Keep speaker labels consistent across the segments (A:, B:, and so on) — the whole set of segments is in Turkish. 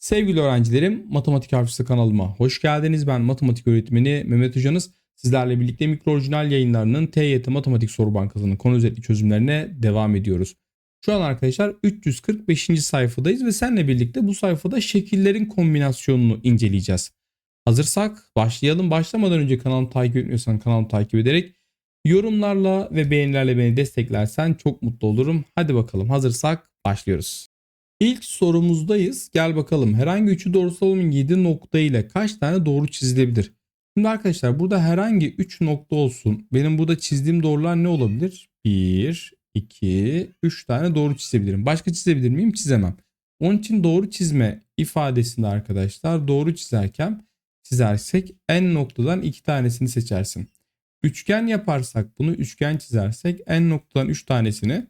A: Sevgili öğrencilerim, Matematik Harfisi kanalıma hoş geldiniz. Ben matematik öğretmeni Mehmet Hocanız. Sizlerle birlikte mikro orijinal yayınlarının TYT Matematik Soru Bankası'nın konu özetli çözümlerine devam ediyoruz. Şu an arkadaşlar 345. sayfadayız ve seninle birlikte bu sayfada şekillerin kombinasyonunu inceleyeceğiz. Hazırsak başlayalım. Başlamadan önce kanalımı takip etmiyorsan kanalımı takip ederek yorumlarla ve beğenilerle beni desteklersen çok mutlu olurum. Hadi bakalım hazırsak başlıyoruz. İlk sorumuzdayız. Gel bakalım. Herhangi üçü doğrusal olmayan 7 nokta ile kaç tane doğru çizilebilir? Şimdi arkadaşlar burada herhangi 3 nokta olsun. Benim burada çizdiğim doğrular ne olabilir? 1, 2, 3 tane doğru çizebilirim. Başka çizebilir miyim? Çizemem. Onun için doğru çizme ifadesinde arkadaşlar doğru çizerken çizersek en noktadan 2 tanesini seçersin. Üçgen yaparsak bunu üçgen çizersek en noktadan 3 tanesini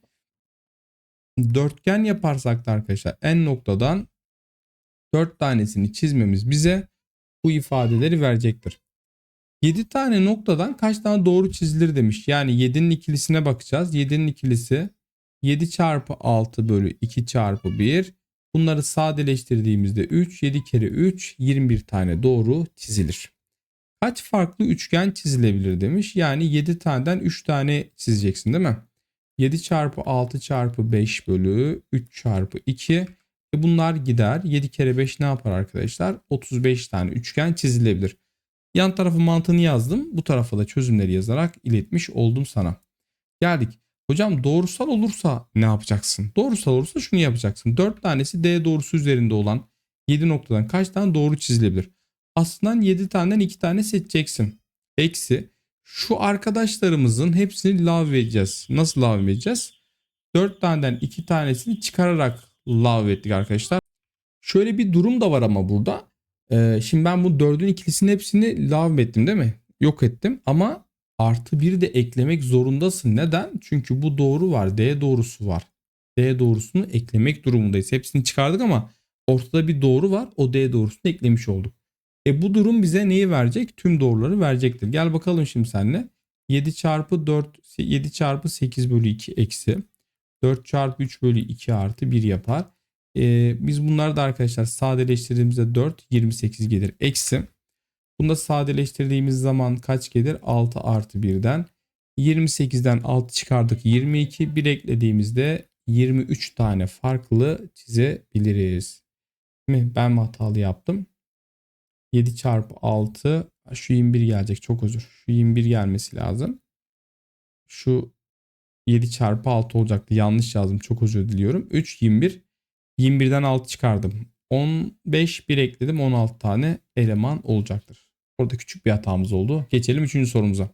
A: dörtgen yaparsak da arkadaşlar en noktadan 4 tanesini çizmemiz bize bu ifadeleri verecektir. 7 tane noktadan kaç tane doğru çizilir demiş. Yani 7'nin ikilisine bakacağız. 7'nin ikilisi 7 çarpı 6 bölü 2 çarpı 1. Bunları sadeleştirdiğimizde 3, 7 kere 3, 21 tane doğru çizilir. Kaç farklı üçgen çizilebilir demiş. Yani 7 taneden 3 tane çizeceksin değil mi? 7 çarpı 6 çarpı 5 bölü 3 çarpı 2. E bunlar gider. 7 kere 5 ne yapar arkadaşlar? 35 tane üçgen çizilebilir. Yan tarafı mantığını yazdım. Bu tarafa da çözümleri yazarak iletmiş oldum sana. Geldik. Hocam doğrusal olursa ne yapacaksın? Doğrusal olursa şunu yapacaksın. 4 tanesi D doğrusu üzerinde olan 7 noktadan kaç tane doğru çizilebilir? Aslında 7 taneden 2 tane seçeceksin. Eksi şu arkadaşlarımızın hepsini lave edeceğiz. Nasıl lave edeceğiz? 4 taneden 2 tanesini çıkararak lave ettik arkadaşlar. Şöyle bir durum da var ama burada. Ee, şimdi ben bu 4'ün ikilisinin hepsini lave ettim değil mi? Yok ettim ama artı 1 de eklemek zorundasın. Neden? Çünkü bu doğru var. D doğrusu var. D doğrusunu eklemek durumundayız. Hepsini çıkardık ama ortada bir doğru var. O D doğrusunu eklemiş olduk. E bu durum bize neyi verecek? Tüm doğruları verecektir. Gel bakalım şimdi seninle. 7 çarpı 4 7 çarpı 8 bölü 2 eksi 4 çarpı 3 bölü 2 artı 1 yapar. E, biz bunları da arkadaşlar sadeleştirdiğimizde 4 28 gelir. Eksi bunu da sadeleştirdiğimiz zaman kaç gelir? 6 artı 1'den 28'den 6 çıkardık 22 bir eklediğimizde 23 tane farklı çizebiliriz. Ben mi hatalı yaptım? 7 çarpı 6 şu 21 gelecek çok özür. Şu 21 gelmesi lazım. Şu 7 çarpı 6 olacaktı. Yanlış yazdım. Çok özür diliyorum. 3 21. 21'den 6 çıkardım. 15 bir ekledim. 16 tane eleman olacaktır. Orada küçük bir hatamız oldu. Geçelim 3. sorumuza.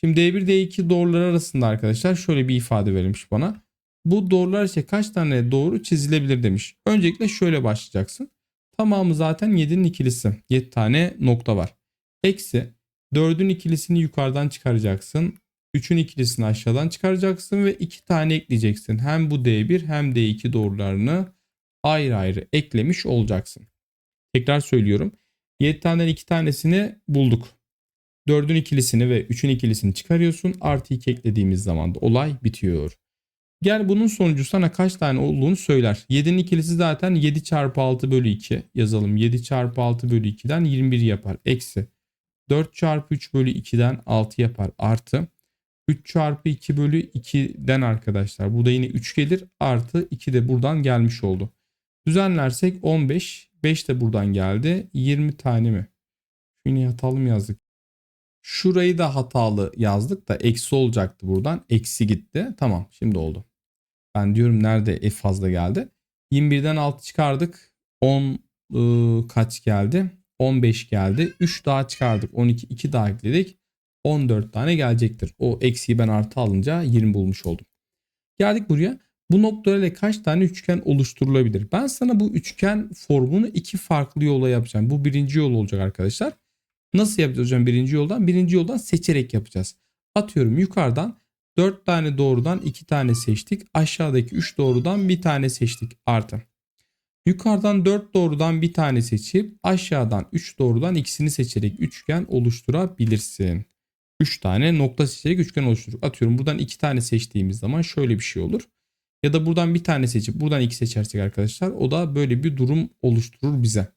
A: Şimdi D1 D2 doğrular arasında arkadaşlar şöyle bir ifade verilmiş bana. Bu doğrular işte kaç tane doğru çizilebilir demiş. Öncelikle şöyle başlayacaksın. Tamamı zaten 7'nin ikilisi. 7 tane nokta var. Eksi 4'ün ikilisini yukarıdan çıkaracaksın. 3'ün ikilisini aşağıdan çıkaracaksın ve 2 tane ekleyeceksin. Hem bu D1 hem D2 doğrularını ayrı ayrı eklemiş olacaksın. Tekrar söylüyorum. 7 taneden 2 tanesini bulduk. 4'ün ikilisini ve 3'ün ikilisini çıkarıyorsun. Artı 2 eklediğimiz zaman da olay bitiyor. Gel bunun sonucu sana kaç tane olduğunu söyler. 7'nin ikilisi zaten 7 çarpı 6 bölü 2 yazalım. 7 çarpı 6 bölü 2'den 21 yapar. Eksi 4 çarpı 3 bölü 2'den 6 yapar. Artı 3 çarpı 2 bölü 2'den arkadaşlar. Bu da yine 3 gelir. Artı 2 de buradan gelmiş oldu. Düzenlersek 15. 5 de buradan geldi. 20 tane mi? Yine hatalı mı yazdık? Şurayı da hatalı yazdık da eksi olacaktı buradan. Eksi gitti. Tamam şimdi oldu. Ben diyorum nerede f fazla geldi. 21'den 6 çıkardık. 10 ıı, kaç geldi? 15 geldi. 3 daha çıkardık. 12 2 daha ekledik. 14 tane gelecektir. O eksiği ben artı alınca 20 bulmuş oldum. Geldik buraya. Bu noktalarla kaç tane üçgen oluşturulabilir? Ben sana bu üçgen formunu iki farklı yola yapacağım. Bu birinci yol olacak arkadaşlar. Nasıl yapacağız hocam birinci yoldan? Birinci yoldan seçerek yapacağız. Atıyorum yukarıdan 4 tane doğrudan 2 tane seçtik. Aşağıdaki 3 doğrudan 1 tane seçtik. Artı. Yukarıdan 4 doğrudan 1 tane seçip aşağıdan 3 doğrudan ikisini seçerek üçgen oluşturabilirsin. 3 tane nokta seçerek üçgen oluşturur. Atıyorum buradan 2 tane seçtiğimiz zaman şöyle bir şey olur. Ya da buradan bir tane seçip buradan iki seçersek arkadaşlar o da böyle bir durum oluşturur bize.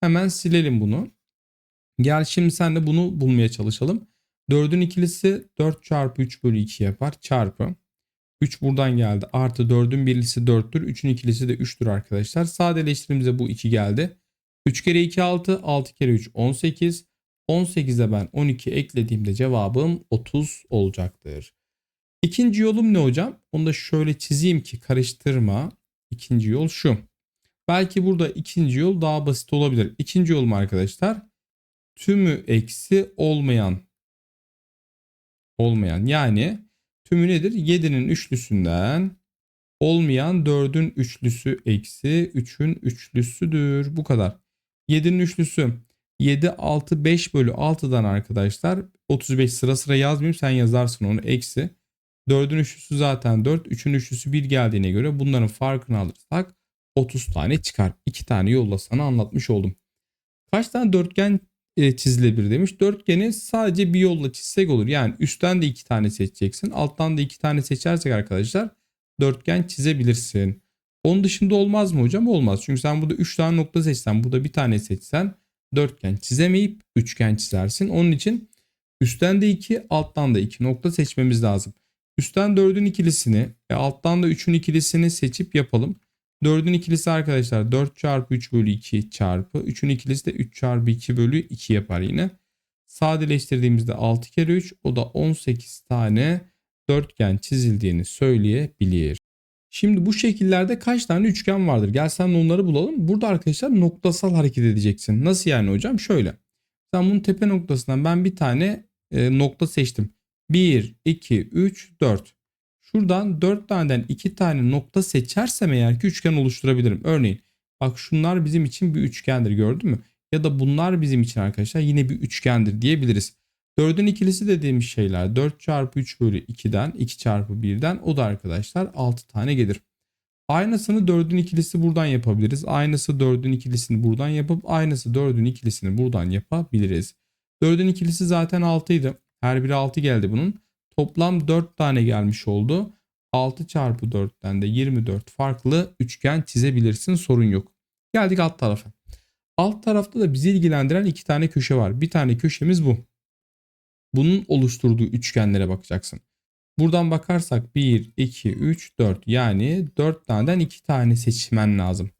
A: Hemen silelim bunu. Gel şimdi sen de bunu bulmaya çalışalım. 4'ün ikilisi 4 çarpı 3 bölü 2 yapar. Çarpı. 3 buradan geldi. Artı 4'ün birlisi 4'tür. 3'ün ikilisi de 3'tür arkadaşlar. Sadeleştirdiğimizde bu 2 geldi. 3 kere 2 6. 6 kere 3 18. 18'e ben 12 eklediğimde cevabım 30 olacaktır. İkinci yolum ne hocam? Onu da şöyle çizeyim ki karıştırma. İkinci yol şu. Belki burada ikinci yol daha basit olabilir. İkinci yolum arkadaşlar tümü eksi olmayan olmayan yani tümü nedir? 7'nin üçlüsünden olmayan 4'ün üçlüsü eksi 3'ün üçlüsüdür. Bu kadar. 7'nin üçlüsü 7 6 5 bölü 6'dan arkadaşlar 35 sıra sıra yazmayayım sen yazarsın onu eksi. 4'ün üçlüsü zaten 4 3'ün üçlüsü 1 geldiğine göre bunların farkını alırsak 30 tane çıkar. 2 tane yolla sana anlatmış oldum. Kaç tane dörtgen çizilebilir demiş. Dörtgeni sadece bir yolla çizsek olur. Yani üstten de iki tane seçeceksin. Alttan da iki tane seçersek arkadaşlar dörtgen çizebilirsin. Onun dışında olmaz mı hocam? Olmaz. Çünkü sen burada 3 tane nokta seçsen burada bir tane seçsen dörtgen çizemeyip üçgen çizersin. Onun için üstten de 2 alttan da 2 nokta seçmemiz lazım. Üstten 4'ün ikilisini ve alttan da 3'ün ikilisini seçip yapalım. 4'ün ikilisi arkadaşlar 4 çarpı 3 bölü 2 çarpı 3'ün ikilisi de 3 çarpı 2 bölü 2 yapar yine. Sadeleştirdiğimizde 6 kere 3 o da 18 tane dörtgen çizildiğini söyleyebilir. Şimdi bu şekillerde kaç tane üçgen vardır? Gel sen onları bulalım. Burada arkadaşlar noktasal hareket edeceksin. Nasıl yani hocam? Şöyle. Sen bunun tepe noktasından ben bir tane e, nokta seçtim. 1, 2, 3, 4. Şuradan 4 taneden 2 tane nokta seçersem eğer ki üçgen oluşturabilirim. Örneğin bak şunlar bizim için bir üçgendir gördün mü? Ya da bunlar bizim için arkadaşlar yine bir üçgendir diyebiliriz. 4'ün ikilisi dediğimiz şeyler 4 çarpı 3 bölü 2'den 2 çarpı 1'den o da arkadaşlar 6 tane gelir. Aynısını 4'ün ikilisi buradan yapabiliriz. Aynısı 4'ün ikilisini buradan yapıp aynısı 4'ün ikilisini buradan yapabiliriz. 4'ün ikilisi zaten 6 idi. Her biri 6 geldi bunun. Toplam 4 tane gelmiş oldu. 6 çarpı 4'ten de 24 farklı üçgen çizebilirsin sorun yok. Geldik alt tarafa. Alt tarafta da bizi ilgilendiren iki tane köşe var. Bir tane köşemiz bu. Bunun oluşturduğu üçgenlere bakacaksın. Buradan bakarsak 1, 2, 3, 4 yani 4 taneden 2 tane seçmen lazım.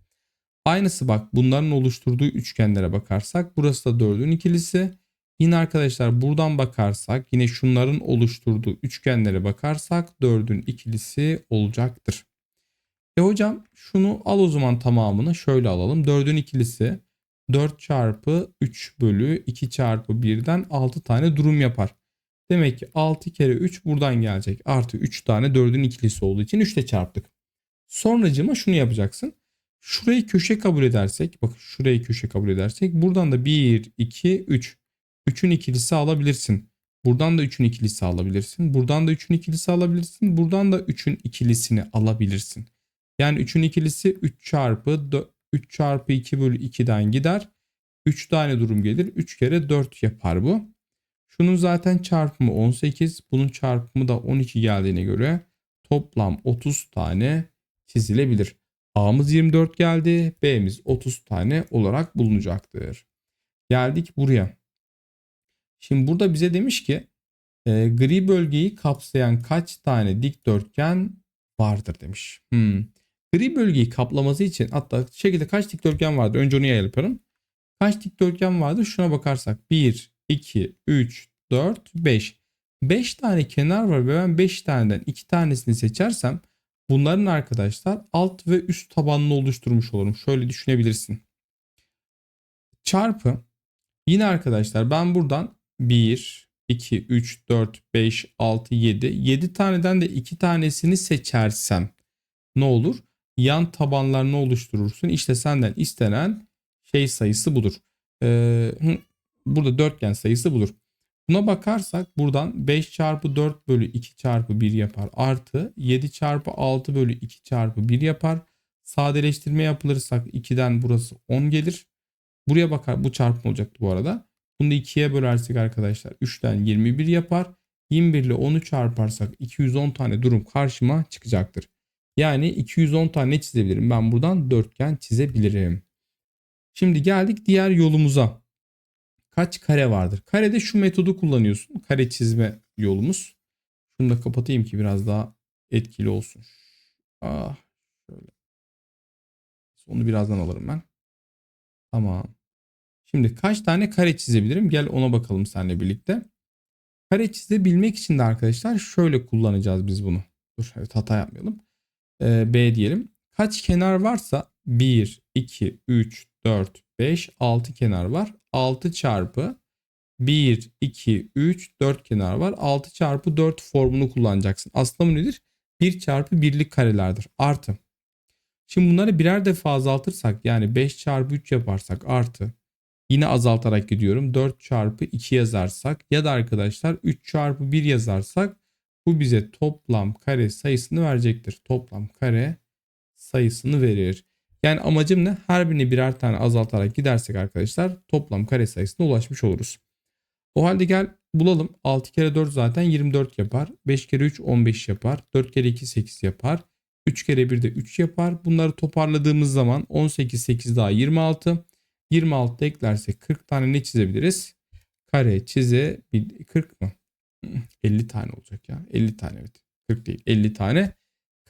A: Aynısı bak bunların oluşturduğu üçgenlere bakarsak burası da 4'ün ikilisi. Yine arkadaşlar buradan bakarsak yine şunların oluşturduğu üçgenlere bakarsak 4'ün ikilisi olacaktır. E hocam şunu al o zaman tamamını şöyle alalım. 4'ün ikilisi 4 çarpı 3 bölü 2 çarpı 1'den 6 tane durum yapar. Demek ki 6 kere 3 buradan gelecek. Artı 3 tane 4'ün ikilisi olduğu için 3 ile çarptık. Sonracıma şunu yapacaksın. Şurayı köşe kabul edersek, bak şurayı köşe kabul edersek buradan da 1, 2, 3. 3'ün ikilisi alabilirsin. Buradan da 3'ün ikilisi alabilirsin. Buradan da 3'ün ikilisi alabilirsin. Buradan da 3'ün ikilisini alabilirsin. Yani 3'ün ikilisi 3 çarpı 4, 3 çarpı 2 bölü 2'den gider. 3 tane durum gelir. 3 kere 4 yapar bu. Şunun zaten çarpımı 18. Bunun çarpımı da 12 geldiğine göre toplam 30 tane çizilebilir. A'mız 24 geldi. B'miz 30 tane olarak bulunacaktır. Geldik buraya. Şimdi burada bize demiş ki e, gri bölgeyi kapsayan kaç tane dikdörtgen vardır demiş. Hmm. Gri bölgeyi kaplaması için hatta şekilde kaç dikdörtgen vardır? Önce onu yapalım. Kaç dikdörtgen vardır? Şuna bakarsak 1, 2, 3, 4, 5. 5 tane kenar var ve ben 5 taneden 2 tanesini seçersem bunların arkadaşlar alt ve üst tabanını oluşturmuş olurum. Şöyle düşünebilirsin. Çarpı yine arkadaşlar ben buradan 1, 2, 3, 4, 5, 6, 7. 7 taneden de 2 tanesini seçersem ne olur? Yan tabanlarını oluşturursun. İşte senden istenen şey sayısı budur. Ee, burada dörtgen sayısı budur. Buna bakarsak buradan 5 çarpı 4 bölü 2 çarpı 1 yapar. Artı 7 çarpı 6 bölü 2 çarpı 1 yapar. Sadeleştirme yapılırsak 2'den burası 10 gelir. Buraya bakar bu çarpım olacaktı bu arada. Bunu da 2'ye bölersek arkadaşlar 3'ten 21 yapar. 21 ile 10'u çarparsak 210 tane durum karşıma çıkacaktır. Yani 210 tane çizebilirim. Ben buradan dörtgen çizebilirim. Şimdi geldik diğer yolumuza. Kaç kare vardır? Karede şu metodu kullanıyorsun. Kare çizme yolumuz. Şunu da kapatayım ki biraz daha etkili olsun. Ah, şöyle. Onu birazdan alırım ben. Tamam. Şimdi kaç tane kare çizebilirim? Gel ona bakalım seninle birlikte. Kare çizebilmek için de arkadaşlar şöyle kullanacağız biz bunu. Dur evet hata yapmayalım. Ee, B diyelim. Kaç kenar varsa 1, 2, 3, 4, 5, 6 kenar var. 6 çarpı 1, 2, 3, 4 kenar var. 6 çarpı 4 formunu kullanacaksın. Bu nedir? 1 çarpı birlik karelerdir. Artı. Şimdi bunları birer defa azaltırsak yani 5 çarpı 3 yaparsak artı. Yine azaltarak gidiyorum. 4 çarpı 2 yazarsak ya da arkadaşlar 3 çarpı 1 yazarsak bu bize toplam kare sayısını verecektir. Toplam kare sayısını verir. Yani amacım ne? Her birini birer tane azaltarak gidersek arkadaşlar toplam kare sayısına ulaşmış oluruz. O halde gel bulalım. 6 kere 4 zaten 24 yapar. 5 kere 3 15 yapar. 4 kere 2 8 yapar. 3 kere 1 de 3 yapar. Bunları toparladığımız zaman 18 8 daha 26. 26 eklersek 40 tane ne çizebiliriz? Kare çize 40 mı? 50 tane olacak ya. 50 tane evet. 40 değil 50 tane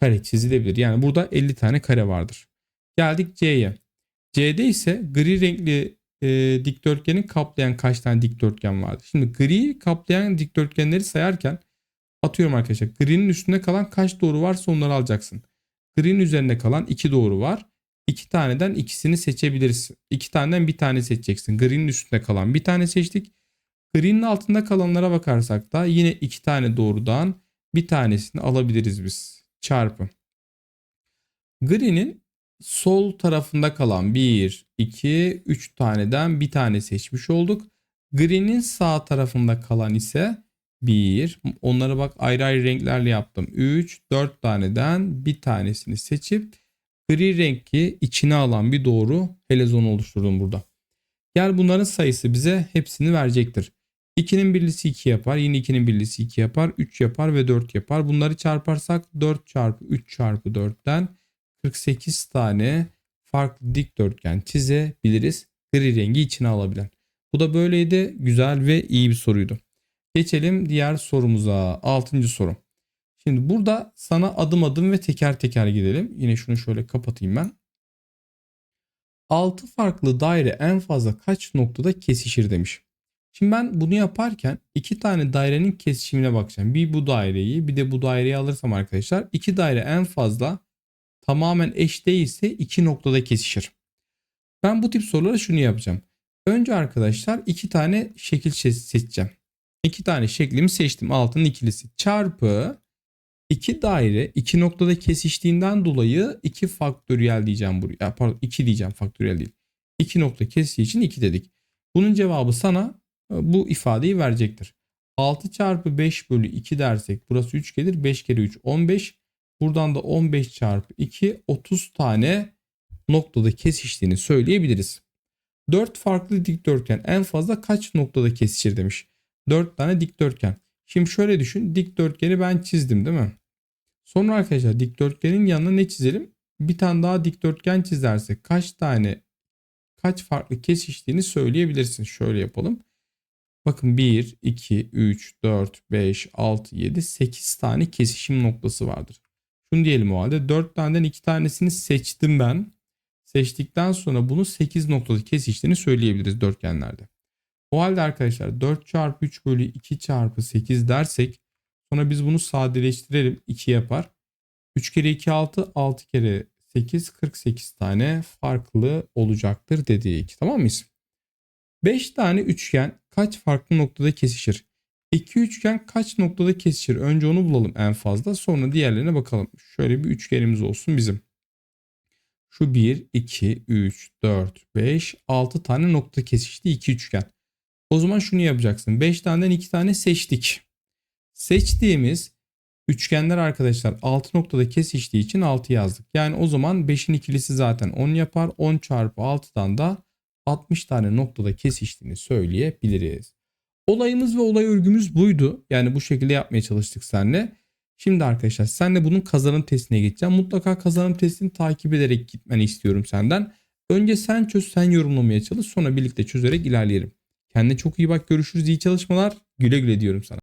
A: kare çizilebilir. Yani burada 50 tane kare vardır. Geldik C'ye. C'de ise gri renkli e, dikdörtgeni kaplayan kaç tane dikdörtgen vardır? Şimdi gri kaplayan dikdörtgenleri sayarken atıyorum arkadaşlar. Gri'nin üstünde kalan kaç doğru varsa onları alacaksın. Gri'nin üzerinde kalan 2 doğru var. 2 taneden ikisini seçebilirsin. 2 taneden bir tane seçeceksin. Gri'nin üstünde kalan bir tane seçtik. Gri'nin altında kalanlara bakarsak da yine 2 tane doğrudan bir tanesini alabiliriz biz. Çarpı. Gri'nin sol tarafında kalan 1, 2, 3 taneden bir tane seçmiş olduk. Gri'nin sağ tarafında kalan ise 1. Onları bak ayrı ayrı renklerle yaptım. 3, 4 taneden bir tanesini seçip gri renki içine alan bir doğru helezon oluşturdum burada. Gel bunların sayısı bize hepsini verecektir. 2'nin birlisi 2 yapar. Yine 2'nin birlisi 2 yapar. 3 yapar ve 4 yapar. Bunları çarparsak 4 çarpı 3 çarpı 4'ten 48 tane farklı dikdörtgen çizebiliriz. Gri rengi içine alabilen. Bu da böyleydi. Güzel ve iyi bir soruydu. Geçelim diğer sorumuza. Altıncı soru. Şimdi burada sana adım adım ve teker teker gidelim. Yine şunu şöyle kapatayım ben. 6 farklı daire en fazla kaç noktada kesişir demiş. Şimdi ben bunu yaparken iki tane dairenin kesişimine bakacağım. Bir bu daireyi bir de bu daireyi alırsam arkadaşlar iki daire en fazla tamamen eş değilse iki noktada kesişir. Ben bu tip sorulara şunu yapacağım. Önce arkadaşlar iki tane şekil seçeceğim. İki tane şeklimi seçtim. Altının ikilisi çarpı iki daire iki noktada kesiştiğinden dolayı iki faktöriyel diyeceğim buraya. Pardon iki diyeceğim faktöriyel değil. İki nokta kesiştiği için iki dedik. Bunun cevabı sana e, bu ifadeyi verecektir. 6 çarpı 5 bölü 2 dersek burası 3 gelir. 5 kere 3 15. Buradan da 15 çarpı 2 30 tane noktada kesiştiğini söyleyebiliriz. 4 farklı dikdörtgen en fazla kaç noktada kesişir demiş. 4 tane dikdörtgen. Şimdi şöyle düşün. Dikdörtgeni ben çizdim değil mi? Sonra arkadaşlar dikdörtgenin yanına ne çizelim? Bir tane daha dikdörtgen çizersek kaç tane kaç farklı kesiştiğini söyleyebilirsin. Şöyle yapalım. Bakın 1, 2, 3, 4, 5, 6, 7, 8 tane kesişim noktası vardır. Şunu diyelim o halde 4 taneden 2 tanesini seçtim ben. Seçtikten sonra bunu 8 noktada kesiştiğini söyleyebiliriz dörtgenlerde. O halde arkadaşlar 4 çarpı 3 bölü 2 çarpı 8 dersek sonra biz bunu sadeleştirelim 2 yapar. 3 kere 2 6 6 kere 8 48 tane farklı olacaktır dedik. Tamam mıyız? 5 tane üçgen kaç farklı noktada kesişir? 2 üçgen kaç noktada kesişir? Önce onu bulalım en fazla. Sonra diğerlerine bakalım. Şöyle bir üçgenimiz olsun bizim. Şu 1, 2, 3, 4, 5, 6 tane nokta kesişti 2 üçgen. O zaman şunu yapacaksın. 5 taneden 2 tane seçtik. Seçtiğimiz üçgenler arkadaşlar 6 noktada kesiştiği için 6 yazdık. Yani o zaman 5'in ikilisi zaten 10 yapar. 10 çarpı 6'dan da 60 tane noktada kesiştiğini söyleyebiliriz. Olayımız ve olay örgümüz buydu. Yani bu şekilde yapmaya çalıştık seninle. Şimdi arkadaşlar sen de bunun kazanım testine geçeceğim. Mutlaka kazanım testini takip ederek gitmeni istiyorum senden. Önce sen çöz sen yorumlamaya çalış sonra birlikte çözerek ilerleyelim. Kendine çok iyi bak görüşürüz iyi çalışmalar güle güle diyorum sana.